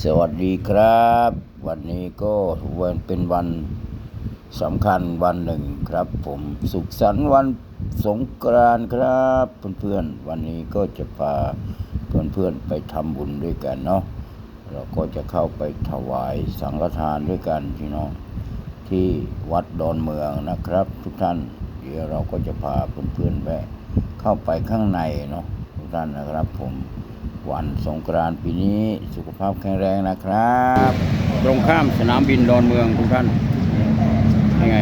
สวัสดีครับ วันนี้ก็วันเป็นวันสำคัญวันหนึ่งครับ ผมสุขสันต์วันสงกรานต์ครับ เพื่อนๆ วันนี้ก็จะพาเพื่อนๆไปทำบุญด้วยกันเนาะเราก็จะเข้าไปถวายสังฆทานด้วยกันพี่น้องที่วัดดอนเมืองนะครับ ทุกท่าน เดี๋ยวเราก็จะพาเพื่อนๆแวะเข้าไปข้างในเนาะ ท่านนะครับ ผมวันสงกรานต์ปีนี้สุขภาพแข็งแรงนะครับ ตรงข้ามสนามบินดอนเมืองทุกท่านยังไง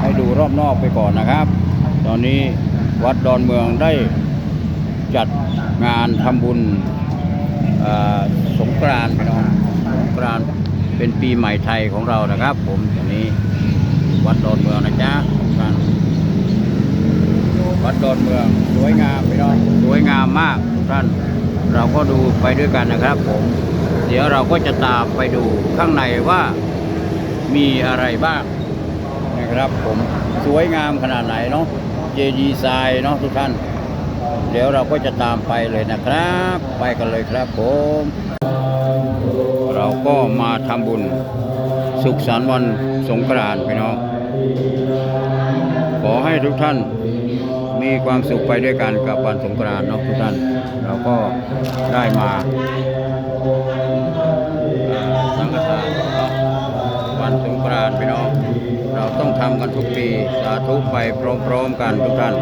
ให้ดูรอบนอกไปก่อนนะครับ ตอนนี้วัดดอนเมืองได้จัดงานทำบุญสงกรานต์พี่น้องสงกรานต์เป็นปีใหม่ไทยของเรานะครับ ผมตอนนี้วัดดอนเมืองนะจ๊ะ วัดดอนเมืองสวยงามพี่น้องสวยงามมากทุกท่านเราก็ดูไปด้วยกันนะครับผม เดี๋ยวเราก็จะตามไปดูข้างในว่ามีอะไรบ้างนะครับผมสวยงามขนาดไหนเนาะเจดีไซน์เนาะทุกท่าน เดี๋ยวเราก็จะตามไปเลยนะครับ ไปกันเลยครับผม เราก็มาทำบุญสุขสันต์วันสงกรานต์พี่น้องขอให้ทุกท่าน มีความสุขไปด้วยกันกับวันสงกรานต์เนาะทุกท่านเราก็ได้มาสังฆทานวันสงกรานต์พี่น้องเราต้องทำกันทุกปีสาธุไปพร้อมๆกันทุกท่าน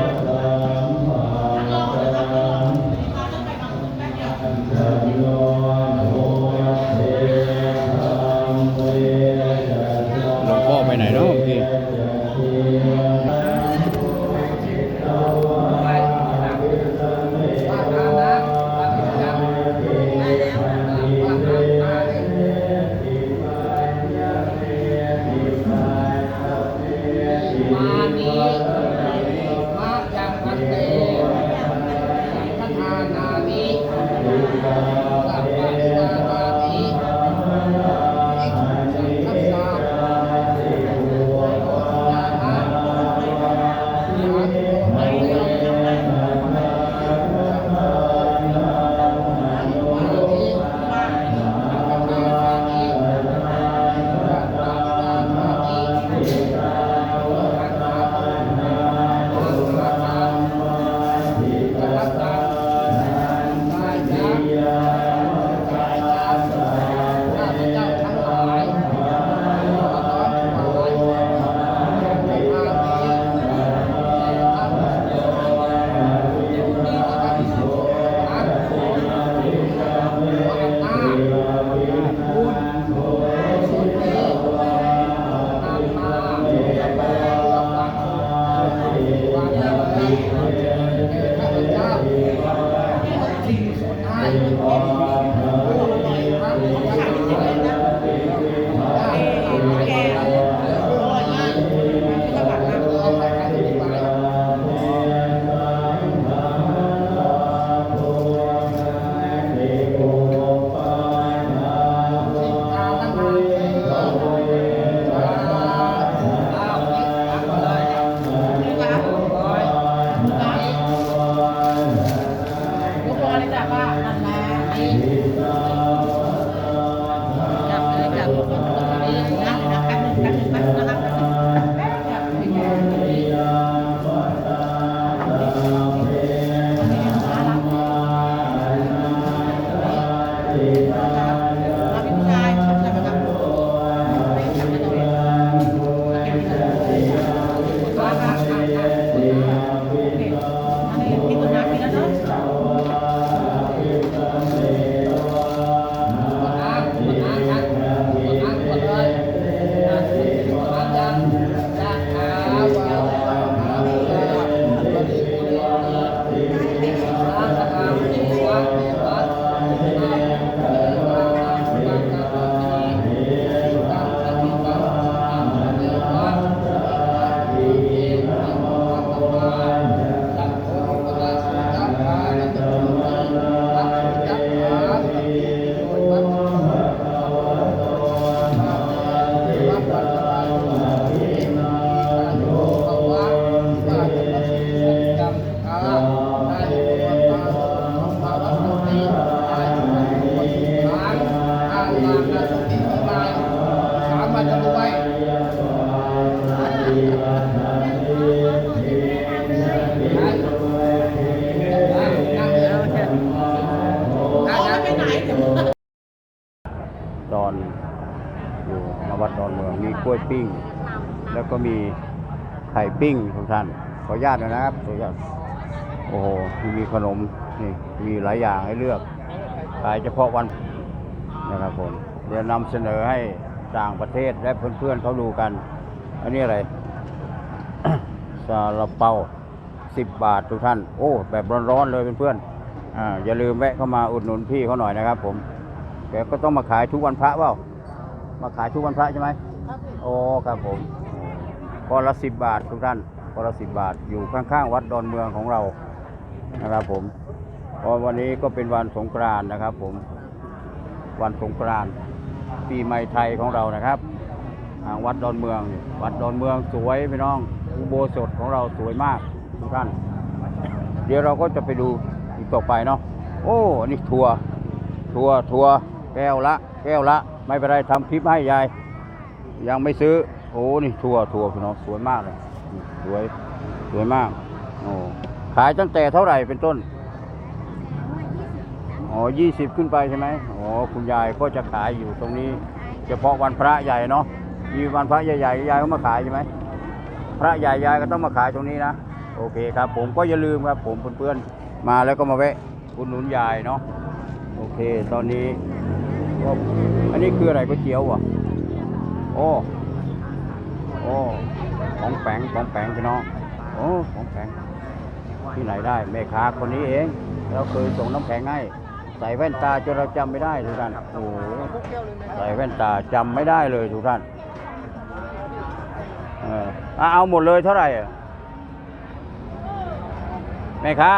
Amen. ปิ้ง แล้วก็มีไข่ปิ้งทุกท่าน ขออนุญาตนอยนะครับขออนุญาตโอ้โหมีขนมนี่มีหลายอย่างให้เลือกขายเฉพาะวันนะครับผมเดี๋ยวนำเสนอให้ต่างประเทศและเพื่อนๆเขาดูกัน อันนี้อะไรซาลาเปาสิบบาททุกท่าน โอ้ แบบร้อนๆเลยเพื่อนๆอ่าอย่าลืมแวะเข้ามาอุดหนุนพี่เขาหน่อยนะครับผมแกก็ต้องมาขายทุกวันพระเปล่ามาขายทุกวันพระใช่ไหม โอ้ครับผมก็ละสิบบาททุกท่านก็ละสิบบาทอยู่ข้างๆวัดดอนเมืองของเรานะครับผมเพราะวันนี้ก็เป็นวันสงกรานต์นะครับ ผม วันสงกรานต์ปีใหม่ไทยของเรานะครับทางวัดดอนเมือง วัดดอนเมืองสวยพี่น้องอุโบสถของเราสวยมากทุกท่าน เดี๋ยวเราก็จะไปดูอีกต่อไปเนาะโอ้นนี่ทัวร์ทัวร์ทัวร์แก้วละ แก้วละ ไม่เป็นไรทำคลิปให้ยาย ยังไม่ซื้อ โอ้นี่ทัวร์ทัวพี่น้องสวยมากเลยสวยสวยมากโอ้ขายตั้งแต่เท่าไหร่เป็นต้นอ๋อยี่สิบขึ้นไปใช่ไหมอ๋อคุณยายก็จะขายอยู่ตรงนี้ เฉพาะวันพระใหญ่เนาะมีวันพระใหญ่ๆยายก็มาขายใช่ไหมพระใหญ่ยายก็ต้องมาขายตรงนี้นะโอเคครับ ผมก็อย่าลืมครับ ผมเพื่อนๆมาแล้วก็มาแวะอุดหนุนยายเนาะโอเค ตอนนี้ก็อันนี้คืออะไรก๋วยเตี๋ยวอะ โอ้ โอ้ของแปงของแปงพี่น้อง โอ้ของแปงที่ไหนได้แม่ค้าคนนี้เอง เราเคยส่งน้ำแข็งให้ ใส่แว่นตาจนเราจำไม่ได้ทุกท่านโอ้ใส่แว่นตาจำไม่ได้เลยทุกท่านเอออะเอาหมดเลยเท่าไหร่แม่ค้า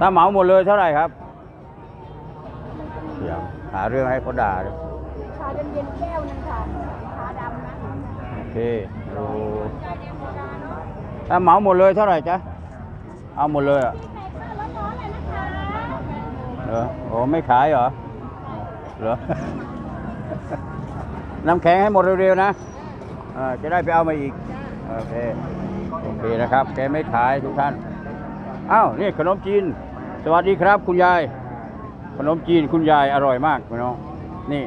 ถ้าเหมาหมดเลยเท่าไหร่ครับเดี๋ยวหาเรื่องให้เขาด่าเลย ชาเย็นแก้วนึงค่ะชาดำนะโอเคโอ้ถ้าเหมาหมดเลยเท่าไหร่จ๊ะเอาหมดเลยอะเหรอโอ้ไม่ขายเหรอเหรอน้ำแข็งให้หมดเร็วๆนะจะได้ไปเอามาอีกโอเคโอเคนะครับแกไม่ขายทุกท่านอ้าวนี่ขนมจีน สวัสดีครับคุณยาย ขนมจีนคุณยายอร่อยมากพี่น้องนี่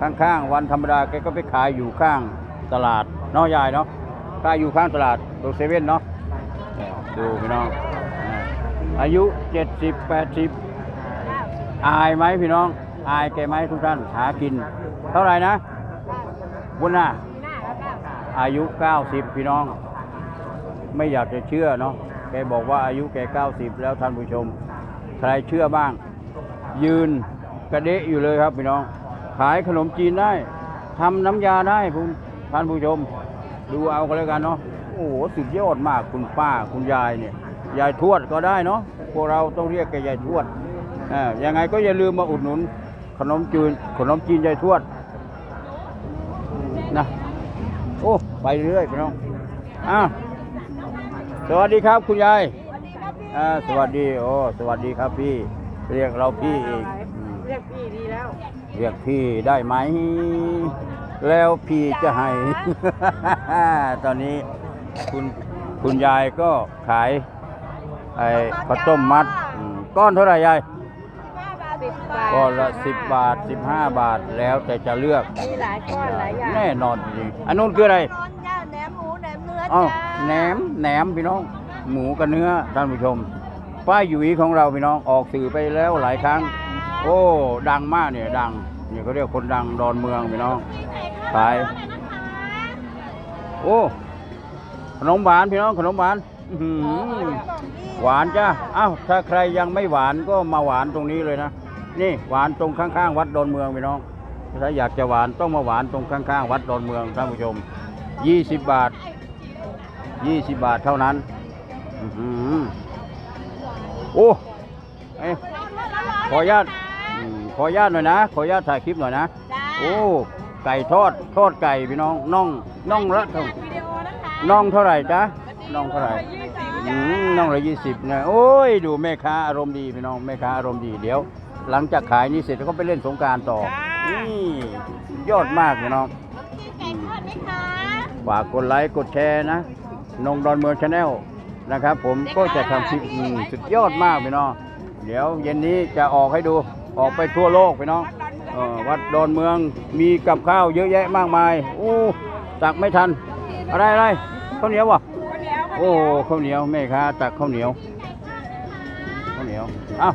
ข้างๆวันธรรมดาแกก็ไปขายอยู่ข้างตลาดเนาะยายเนาะขายอยู่ข้างตลาดตรงเซเว่นเนาะดูพี่น้อง อายุเจ็ดสิบแปดสิบอายไหมพี่น้อง อายแกไหมทุกท่านหากิน เท่าไหร่นะ บุญน่ะหน้าแล้วก็อายุ 90 พี่น้อง ไม่อยากจะเชื่อเนาะแกบอกว่าอายุแก 90 แล้วท่านผู้ชม ใครเชื่อบ้าง ยืนกระเดะอยู่เลยครับพี่น้อง ขายขนมจีนได้ทำน้ำยาได้คุณท่านผู้ชม ดูเอากันแล้วกันเนาะโอ้โหสุดยอดมากคุณป้าคุณยายเนี่ยยายทวดก็ได้เนาะพวกเราต้องเรียกแกยายทวดอ่ายังไงก็อย่าลืมมาอุดหนุน ขนมจีนขนมจีนยายทวดนะโอ้ไปเรื่อยพี่น้องอ่าสวัสดีครับคุณยายสวัสดีครับพี่อ่าสวัสดีโอ้สวัสดีครับพี่ เรียกเราพี่อีกอืมเรียกพี่ดีแล้ว เรียกพี่ได้ไหม แล้วพี่จะให้ ตอนนี้คุณคุณยายก็ขายไอ้ข้าวต้มมัดอืมก้อนเท่าไหร่ยาย สิบบาทก้อนละสิบบาทสิบห้าบาทแล้วแต่จะเลือก มีหลายก้อนหลายอย่างแน่นอนจริงๆอันนู้นคืออะไรนอนจ้าแหนมหมูแหนมเนื้ออ้าวจ้าแหนมแหนมพี่น้อง หมูกับเนื้อท่านผู้ชม ป้ายหยุยของเราพี่น้องออกสื่อไปแล้วหลายครั้ง โอ้ดังมากเนี่ยดังนี่เขาเรียกคนดังดอนเมืองพี่น้องขายโอ้ขนมหวานพี่น้องขนมหวานหวานจ้าอ้าวถ้าใครยังไม่หวานก็มาหวานตรงนี้เลยนะนี่หวานตรงข้างๆ วัดดอนเมืองพี่น้องถ้าอยากจะหวานต้องมาหวานตรงข้างๆ วัดดอนเมืองท่านผู้ชม20 บาท 20 บาทเท่านั้นอือโอ้เอ้ยขออนุญาต อืมขออนุญาตหน่อยนะ ขออนุญาตถ่ายคลิปหน่อยนะ จ้าโอ้ ไก่ทอด ทอดไก่พี่น้อง น่อง น่องละเท่าวิดีโอนะคะน่องเท่าไหร่จ๊ะ น่องเท่าไหร่ ยี่สิบอืมน่องละยี่สิบนะ โอ้ย ดูแม่ค้าอารมณ์ดีพี่น้อง แม่ค้าอารมณ์ดี เดี๋ยว หลังจากขายนี้เสร็จก็ไปเล่นสงกรารต่อ นี่ ยอดมากพี่น้องไก่ทอดไหมคะฝากกดไลค์กดแชร์นะนงดอนเมืองชาแนลนะครับ ผมก็จะทำคลิปอืมสุดยอดมากพี่น้องเดี๋ยวเย็นนี้จะออกให้ดู ออกไปทั่วโลกพี่น้องวัดดอนเอ่อวัดดอนเมืองมีกับข้าวเยอะแยะมากมาย โอ้ตักไม่ทัน อะไรอะไรข้าวเหนียววะข้าวเหนียวโอ้ข้าวเหนียวแม่ค้าตักข้าวเหนียวข้าวเหนียวอ้าว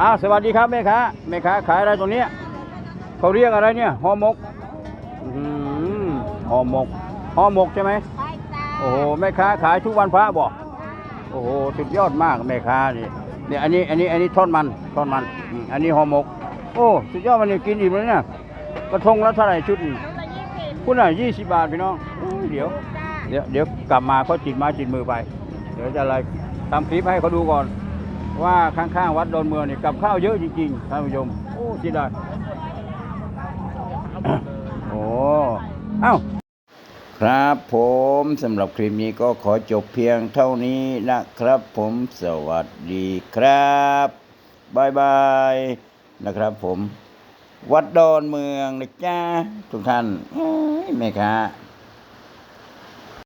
อ้าวสวัสดีครับแม่ค้าแม่ค้าขายอะไรตรงเนี้ยเขาเรียกอะไรเนี่ยห่อหมกอื้อหือห่อหมกห่อหมกใช่ไหมใช่จ้าโอ้โหแม่ค้าขายทุกวันพระบอกโอ้โหสุดยอดมากแม่ค้านี่ เนี่ยอันนี้อันนี้อันนี้ทอดมันทอดมันอืมอันนี้ห่อหมก โอ้สุดยอดมันนี่กินอิ่มเลยเนี่ยกระทงละเท่าไหร่ชุดนี่ชุดละยี่สิบคุณอะยี่สิบบาทพี่น้องโอ้ยเดี๋ยว จ้าเดี๋ยวเดี๋ยวกลับมาเขาจิตไมาจิตมือไป เดี๋ยวจะอะไรทำคลิปให้เขาดูก่อน ว่าข้างๆวัดดอนเมืองนี่กับข้าวเยอะจริงๆท่านผู้ชมโอ้ที่ได้ โอ้เอ้า ครับผมสำหรับคลิปนี้ก็ขอจบเพียงเท่านี้นะครับ ผมสวัสดีครับบายบายนะครับ ผม วัดดอนเมืองนะจ้าทุกท่านแม่ค้า